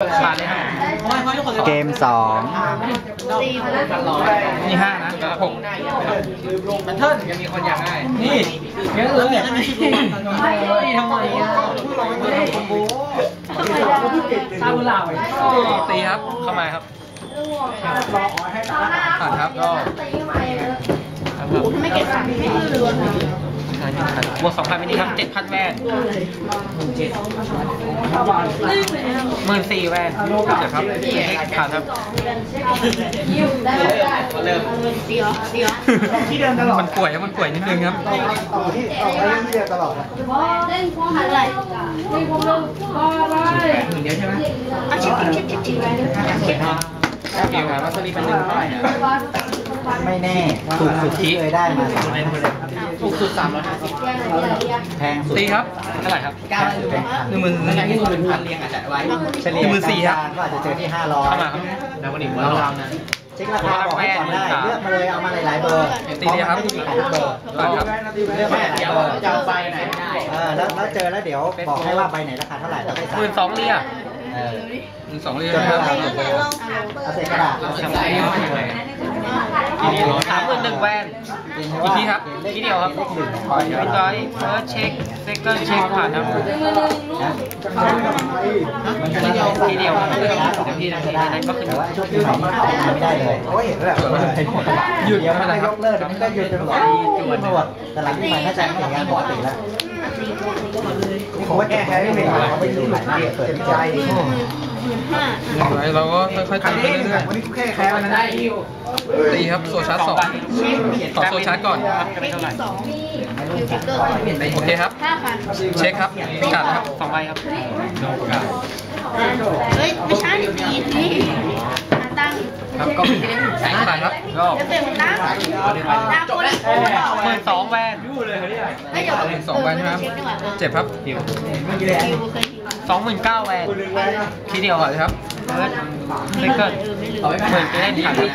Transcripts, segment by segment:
ขาดเลยฮะเกมสองนี่ห้านะหกมันเทิร์นยังมีคนอยากได้ นี่เยอะเลยนี่ทำไมอะซาบุลาไปตีครับ เข้ามาครับผ่านครับก็ ไม่เก็บสามไม่คือล้วน บวกสองพันไปนี่ครับเจ็ดพันแวนหมื่นสี่แวนเดี๋ยวครับผ่านครับได้ไหมเริ่มดีเหรอดีเหรอที่เดิมตลอดมันป่วยครับมันป่วยนิดนึงครับต่อที่ต่อไปที่เดิมตลอดเล่นพวกอะไรเล่นพวกเรื่องอะไรหมื่นเดียวใช่ไหมอาชิบชิบชิบชิบเกี่ยวกับวัสดุเป็นหนึ่งเท่าไหร่นะ ไม่แน่ถูกสุดที่เคยได้มาสามถูกสุดสามร้อยห้าสิบแพงสุดตีครับเท่าไหร่ครับหนึ่งหมื่นหนึ่งหมื่นพันเรียงอาจจะไว้เฉลี่ยหนึ่งหมื่นสี่ครับก็อาจจะเจอที่ห้าร้อยเข้ามาครับแล้ววันนี้เราเรานะเช็คราคาบอกให้ก่อนได้เลือกมาเลยเอามาหลายๆเบอร์ตีเลยครับไม่ได้มีขายทุกเบอร์ก่อนครับเลือกมาหลายๆเบอร์จะเอาใบไหนได้เออแล้วแล้วเจอแล้วเดี๋ยวบอกให้ว่าใบไหนราคาเท่าไหร่แล้วไปหมื่นสองเรีย เออหมื่นสองเรียจดนะคเท่ารับไหร่จดเบอร์เอาเศษกระดาษทำได้สามหมื่นหนึ่งแวนอีกทีครับทีเดียวครับเลขหนึ่งวินดอยเฟิร์สเช็คเซคันด์เช็คผ่านครับมันจะทีเดียวทีเดียวเดี๋ยวพี่นะทีนั้นก็ขึ้นแต่ว่าช่วงที่ไหนไม่ได้เลยโอ้ยเห็นแล้วหยุดยังไม่ได้ยกเลิกมันก็หยุดจนหมดจนหมดแต่หลังที่ใหม่น่าจะไม่อย่างนั้นปกติแล้ว ผมว่าแก้แค้นไม่เป็นไรเขาไปดูหลายที่เปิดใจห้าเราก็ค่อยๆตีไปเรื่อยวันนี้แค่แค้นมันได้ตีครับโซชาร์สองต่อโซชาร์ก่อนจะเป็นเท่าไหร่สองคิวฟิกเกอร์โอเคครับ เช็คครับกัดครับสองใบครับเฮ้ยไม่ใช่จีนี่ ครับก็แสงผ่านครับก็จะเป็นตั้งตั้งคนหมื่นสองแวนไม่เดี๋ยวหมื่นสองแวนครับเจ็บครับคิวเคยสองหมื่นเก้าแวนทีเดียวก่อนเลยครับเฟิร์สเซคันด์หมื่นจะเล่นผ่านครับ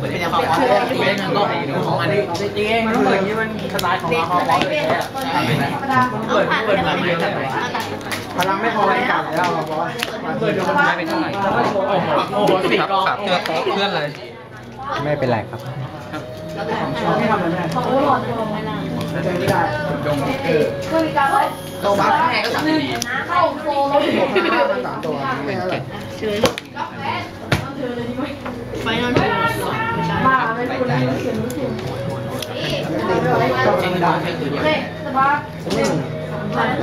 เป็นยังไงของตีเล่นก็ของอันนี้จริงเองรู้เหมือนนี้มันสไตล์ของเราเขาบอกเลยเอาผ่านไปแล้วไม่ได้ พลังไม่พอในการแล้วเพราะว่าไม่เป็นเท่าไหร่โอ้โหสิครับเพื่อนเพื่อนเลย ไม่เป็นไรครับไม่ทำอะไรไม่ได้ไม่ได้จงเออตัวบ้าข้างในก็สามดีเข้าโซ่แล้วสามตัวไม่เท่าไหร่เชิญไฟนอลเชิญมาไม่ได้จริงได้เรา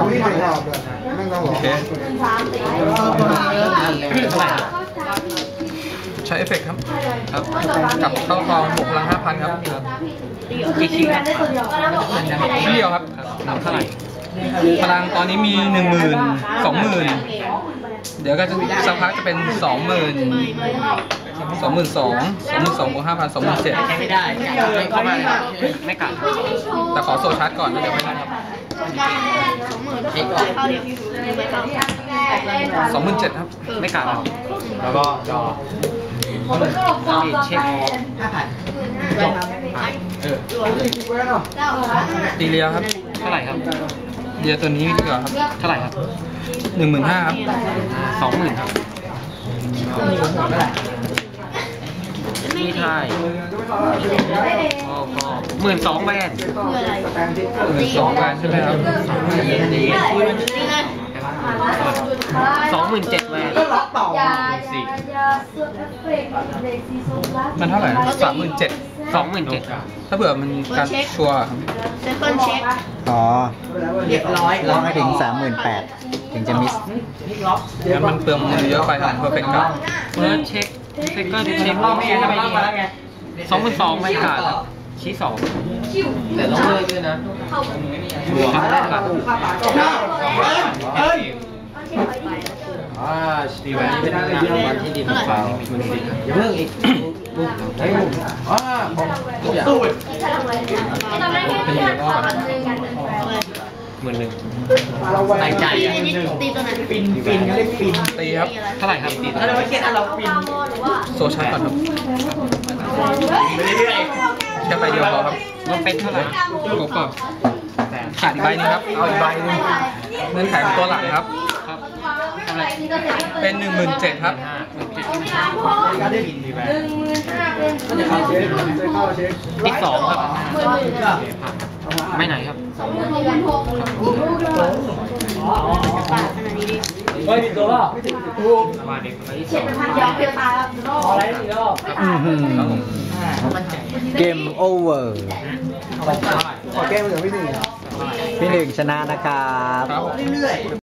ไม่ถึงรอบเลยไม่ต้องหรอกโอเคใช้เอฟเฟกต์ครับ ครับกลับเข้าคลองบวกพลังห้าพันครับกี่คิวครับเดียวครับเท่าไหร่พลังตอนนี้มีหนึ่งหมื่นสองหมื่นเดี๋ยวก็จะสักพักจะเป็นสองหมื่นสองหมื่นสองสองหมื่นสองบวกห้าพันสองหมื่นเจ็ดไม่ได้เข้ามาไม่กลับแต่ขอโซชาร์จก่อนแล้วเดี๋ยวไม่ได้ครับ เช็คก่นเข้าเดี๋ยวไปเข้าสองหมื่นเจ็ดครับ ไม่กลับครับ แล้วก็จอเช็คเออตีเรียครับ เท่าไหร่ครับ เรียตัวนี้ดีกว่าครับ เท่าไหร่ครับหนึ่งหมื่นห้าครับสองหมื่นครับ นี่ไทยก็ก็หมื่นสองแวนคืออะไรหมื่นสองแวนใช่ไหมครับสองหมื่นเจ็ดแวนสี่มันเท่าไหร่สามหมื่นเจ็ดสองหมื่นเจ็ดถ้าเผื่อมันการชัวร์ครับเซคันด์เช็คอ๋อเรียบร้อยร้องให้ถึงสามหมื่นแปดถึงจะมิสงั้นมันเปลืองมือเยอะไปครับเพอร์เฟกต์ครับเฟิร์สเช็ค เซคันด์เช็ครอบนี้ไปดีสองหมื่นสองไม่ขาดชี้สองแต่ต้องเลิกด้วยนะหัวได้ครับอ่าดีวันเป็นวันที่ดีของเราอย่าเพิ่งอีกเฮ้ยอ่าผมตู้เป็นยังไงก็ หมื่นหนึ่งใส่ใจตีตีตัวไหนปินปินเรียกปินตีครับ เท่าไหร่ครับตีเราไม่เก็ตเราปินโซชาร์จก่อนครับแค่ใบเดียวพอครับมันเป็นเท่าไหร่กบก่อนขาดอีกใบหนึงครับ เอาอีกใบหนึงเงื่อนไขของตัวหลังครับ เป็นหนึ่งหมื่นเจ็ดครับการได้ติ๊กสองครับ ไม่ไหนครับเฮ้ยมีตัวเปล่ามาเด็กคนที่สเช็อดงมันยาวเพียวตาแล้วอะไรอีกรอบอื้อหือครับผมเกมโอเวอร์ขอแก้มือพี่หนึ่งพี่หนึ่งชนะนะครับครับผมเรื่อย